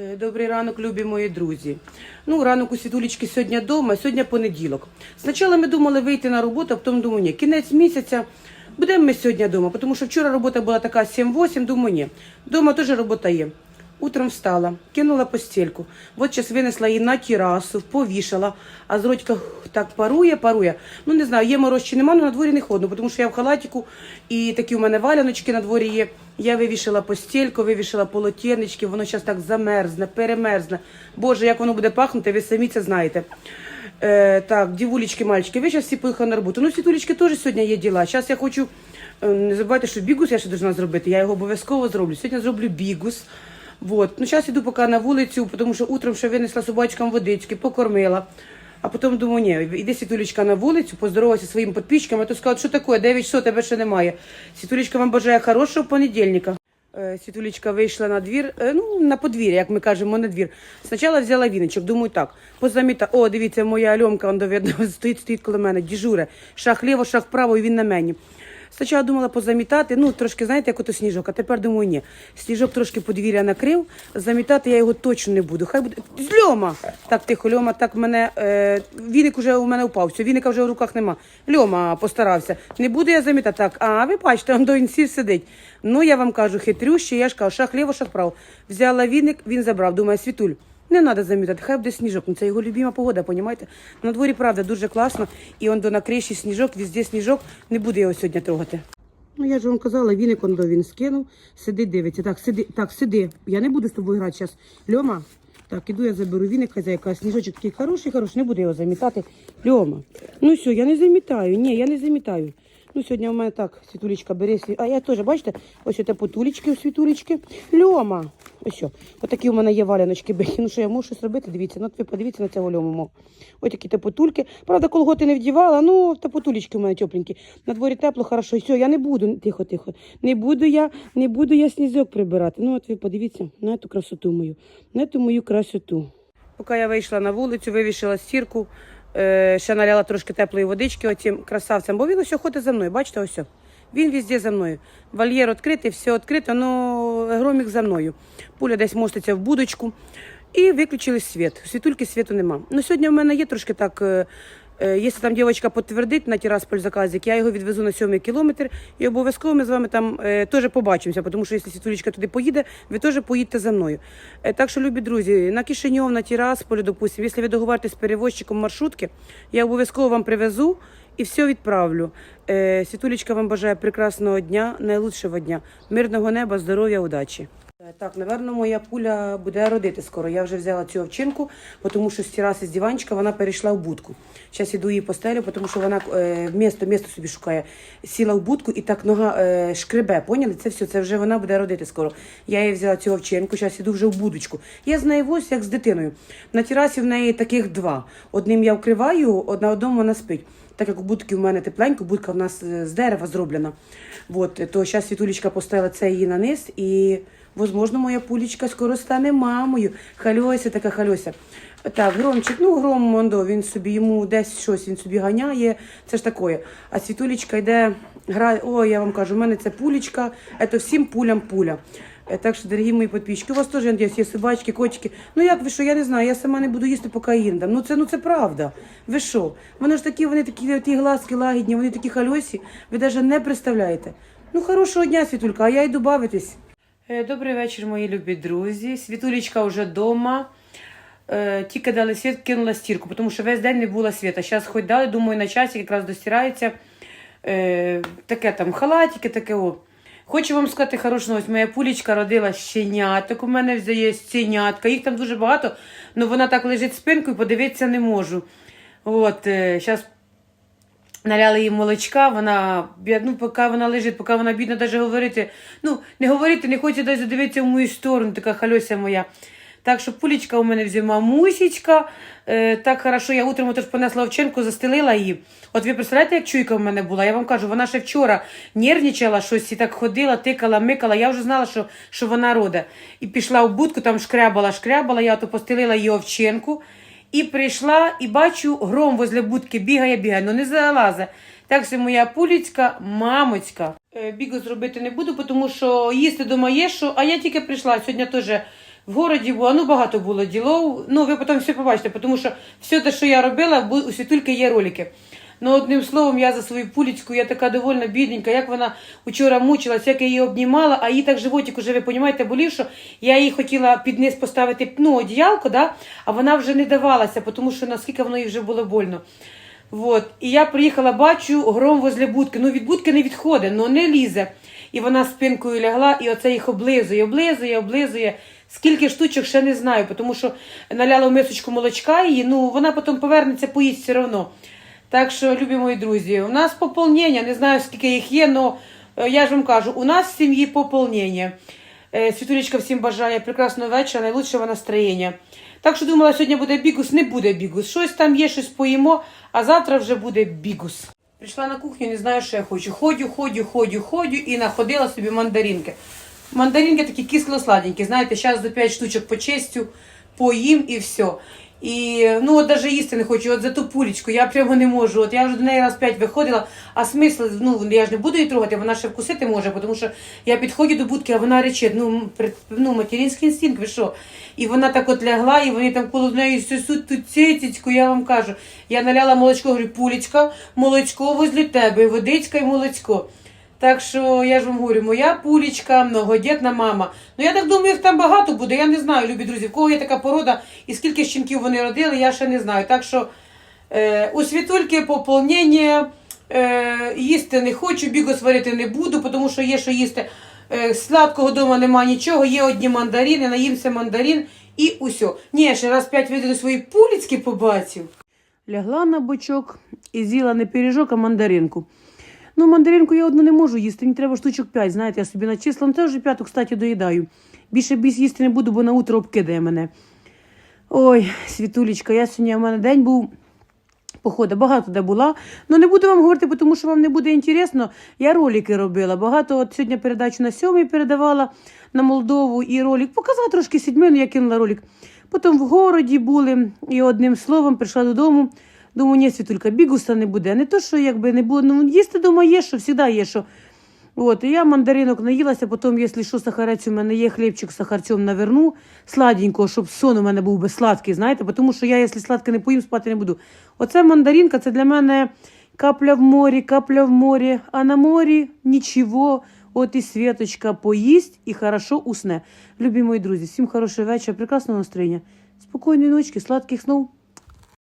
Е, Добрий ранок, любі мої друзі. Ну, ранок у світулечки сьогодні вдома, сьогодні понеділок. Спочатку ми думали вийти на роботу, а потім думаю, ні, кінець місяця. Будемо ми сьогодні вдома, тому що вчора робота була така 7-8, думаю, ні. Дома теж робота є. Утром встала, кинула постельку. Вот зараз винесла її на терасу, повішала, а з родька так парує, парує. Ну не знаю, є мороз чи нема, але на дворі не ходно, тому що я в халатику і такі у мене валяночки на дворі є. Я вивішала постельку, вивішала полотенечки, воно зараз так замерзне, перемерзне. Боже, як воно буде пахнути, ви самі це знаєте. Е, так, дівулечки, мальчики, ви зараз всі поїхали на роботу. Ну, світулечки теж сьогодні є діла. Зараз я хочу, е, не забувайте, що бігус я ще должна зробити. Я його обов'язково зроблю. Сьогодні зроблю бігус. Вот. Ну, зараз іду поки на вулицю, тому що утром ще винесла собачкам водички, покормила. А потім думаю, ні, іди Світулечка на вулицю, поздоровайся своїм підписчикам, а то сказали, що таке, 9 часов тебе ще немає. Світулечка вам бажає хорошого понедільника. Е, Світулечка вийшла на двір, е, ну, на подвір'я, як ми кажемо, на двір. Спочатку взяла віночок, думаю, так, позаміта. О, дивіться, моя Альомка, он стоїть, стоїть коло мене, діжуре. Шах ліво, шах вправо, і він на мені. Спочатку думала позамітати, ну трошки, знаєте, як ото сніжок, а тепер думаю, ні. Сніжок трошки подвір'я накрив, замітати я його точно не буду. Хай буде. Льома! Так, тихо, Льома, так мене. Е, віник уже у мене упав. Все, віника вже в руках нема. Льома постарався. Не буду я замітати. Так, а ви бачите, он до інсів сидить. Ну, я вам кажу, хитрющий, я ж кажу, шах ліво, шах право. Взяла віник, він забрав. Думаю, світуль. Не треба замітати, хай буде сніжок. Ну це його любима погода, понімаєте? На дворі правда дуже класно. І он до на криші сніжок, везде сніжок. Не буду його сьогодні трогати. Ну я ж вам казала, віник он до він скинув, сиди, дивиться. Так, сиди, так, сиди. Я не буду з тобою грати зараз. Льома. Так, іду я заберу віник, хазяйка, сніжочок такий хороший, хороший, не буду його замітати. Льома. Ну все, я не замітаю. Ні, я не замітаю. Ну, сьогодні у мене так, світулечка бере. А я теж, бачите, ось потулечки у світулечки. Льома. Ось що. Отакі у мене є валяночки бехи. Ну що я можу щось робити? Дивіться, ну ви подивіться на цього льому. Ось такі тепотульки. Правда, колготи не вдівала, ну тепотулечки у мене тепленькі. На дворі тепло, хорошо. Все, я не буду. Тихо, тихо. Не буду я, не буду я снізок прибирати. Ну, от ви подивіться на цю красоту мою, на цю мою красоту. Поки я вийшла на вулицю, вивішила стірку, е, ще наляла трошки теплої водички оцим красавцям, бо він ось ходить за мною, бачите, ось. Він везде за мною. Вольєр відкритий, все відкрите, але громік за мною. Пуля десь моститься в будочку. І виключили світ. Світульки світу нема. Ну, сьогодні в мене є трошки так. Е, Якщо там дівчинка підтвердить на Тірасполь заказик, я його відвезу на сьомий кілометр і обов'язково ми з вами там е, теж побачимося, тому що якщо Світулечка туди поїде, ви теж поїдете за мною. Е, так що, любі друзі, на Кишиньов, на Тірасполі, допустим, якщо ви договоритесь з перевозчиком маршрутки, я обов'язково вам привезу і все відправлю. Світулечка вам бажає прекрасного дня, найлучшого дня, мирного неба, здоров'я, удачі. Е, Так, напевно, моя пуля буде родити скоро. Я вже взяла цю овчинку, тому що з тераси з диванчика вона перейшла в будку. Зараз іду її постелю, тому що вона е, місто, місто собі шукає. Сіла в будку і так нога е, шкребе. Поняли? Це все, це вже вона буде родити скоро. Я їй взяла цю овчинку, зараз іду вже в будочку. Я з нею ось як з дитиною. На терасі в неї таких два. Одним я вкриваю, на одному вона спить. Так як у будки в мене тепленько, будка в нас е, з дерева зроблена. Вот, то зараз Світулечка поставила це її на низ і. Возможно, моя пулечка скоро стане мамою. Хальося така хальося. Так, громчик, ну гром Мондо, він собі йому десь щось він собі ганяє. Це ж таке. А світулечка йде, грає. О, я вам кажу, у мене це пулечка, це всім пулям пуля. Е, Так що, дорогі мої підписчики, у вас теж є собачки, котики. Ну як ви що, я не знаю, я сама не буду їсти, поки їм. Ну це ну це правда. Ви що? Вони ж такі, вони такі ті глазки лагідні, вони такі хальосі, ви навіть не представляєте. Ну, хорошого дня, Світулька, а я йду бавитись. Е, Добрий вечір, мої любі друзі. Світулечка вже вдома. Е, Тільки дали світ, кинула стірку, тому що весь день не було світа. Зараз хоч дали, думаю, на часі якраз достирається. Таке там халатики, таке о. Хочу вам сказати хорошу новость. Моя пулечка родила щеняток. У мене вже є щенятка. Їх там дуже багато, але вона так лежить спинкою, подивитися не можу. От, зараз Наляли їй молочка, вона ну, поки вона лежить, поки вона бідна, навіть говорити. Ну, не говорити, не хоче навіть дивитися в мою сторону, така хальося моя. Так що пулечка у мене взяла мусічка. Е, так хорошо, я утром теж понесла овчинку, застелила її. От ви представляєте, як чуйка в мене була? Я вам кажу, вона ще вчора нервничала, щось і так ходила, тикала, микала. Я вже знала, що, що вона рода. І пішла в будку, там шкрябала, шкрябала, я ото постелила її овчинку. І прийшла, і бачу, гром возле будки бігає, бігає, ну не залазе. Так що моя пулічка, мамочка. Е, Бігу зробити не буду, тому що їсти дома є що, а я тільки прийшла. Сьогодні теж В городі було, ну багато було ділов. Ну, ви потім все побачите, тому що все те, що я робила, у світульки є ролики. Ну, одним словом, я за свою пулечку, я така довольна бідненька, як вона вчора мучилась, як я її обнімала, а їй так животик уже, ви розумієте, болів, що я їй хотіла під низ поставити ну, одіялко, да? а вона вже не давалася, тому що наскільки воно їй вже було больно. Вот. І я приїхала, бачу гром возле будки. Ну від будки не відходить, ну не лізе. І вона спинкою лягла, і оце їх облизує, облизує, облизує. Скільки штучок ще не знаю, тому що наляла в мисочку молочка її, ну вона потім повернеться, поїсть все одно. Так що, любі мої друзі, у нас поповнення, не знаю скільки їх є, але я ж вам кажу, у нас в сім'ї поповнення. Е, Світулечка всім бажає прекрасного вечора, найлучшого настроєння. Так що думала, сьогодні буде бігус, не буде бігус. Щось там є, щось поїмо, а завтра вже буде бігус. Прийшла на кухню, не знаю, що я хочу. Ходю, ходю, ходю, ходю і находила собі мандаринки. Мандаринки такі кисло-сладенькі, знаєте, зараз до 5 штучок по честю, поїм і все. І ну от навіть їсти не хочу, от за ту пулечку, я прямо не можу. От я вже до неї раз п'ять виходила, а смисл, ну я ж не буду її трогати, вона ще вкусити може, тому що я підходжу до будки, а вона речить, ну, ну материнський інстинкт, ви що? І вона так от лягла, і вони там коло неї сосуть ту цицечку, я вам кажу. Я наляла молочко, говорю, пулечка, молочко возле тебе, водичка і молочко. Так що я ж вам говорю, моя пулечка, многодітна мама. Ну я так думаю, їх там багато буде. Я не знаю, любі друзі, в кого є така порода і скільки щенків вони родили, я ще не знаю. Так що е, у світульки поповнення е, їсти не хочу, бігос варити не буду, тому що є що їсти. Е, сладкого вдома нема нічого, є одні мандарини, наїмся мандарин і усьо. Ні, ще раз п'ять види до свої пуліцьки побачив. Лягла на бочок і з'їла не пиріжок, а мандаринку. Ну, мандаринку я одну не можу їсти, мені треба штучок 5, знаєте, я собі начисла, ну теж п'яту, кстати, доїдаю. Більше біс їсти не буду, бо на утро обкидає мене. Ой, світулечка, я сьогодні, у мене день був походу, багато де була. Ну не буду вам говорити, тому що вам не буде інтересно. Я ролики робила. Багато от сьогодні передачу на сьомий передавала на Молдову і ролик. Показала трошки сідьмину, я кинула ролик. Потім в городі були і одним словом прийшла додому. Думаю, ні, світулька, бігуса не буде. Не то, що якби не було. Ну, їсти дома є, що завжди є що. От, і я мандаринок наїлася, потім, якщо що, сахарець у мене є, хлібчик з сахарцем наверну, сладенького, щоб сон у мене був би сладкий, знаєте, тому що я, якщо сладке не поїм, спати не буду. Оце мандаринка, це для мене капля в морі, капля в морі, а на морі нічого. От і Світочка поїсть і хорошо усне. Любі мої друзі, всім хорошого вечора, прекрасного настроєння, спокійної ночки, сладких снов.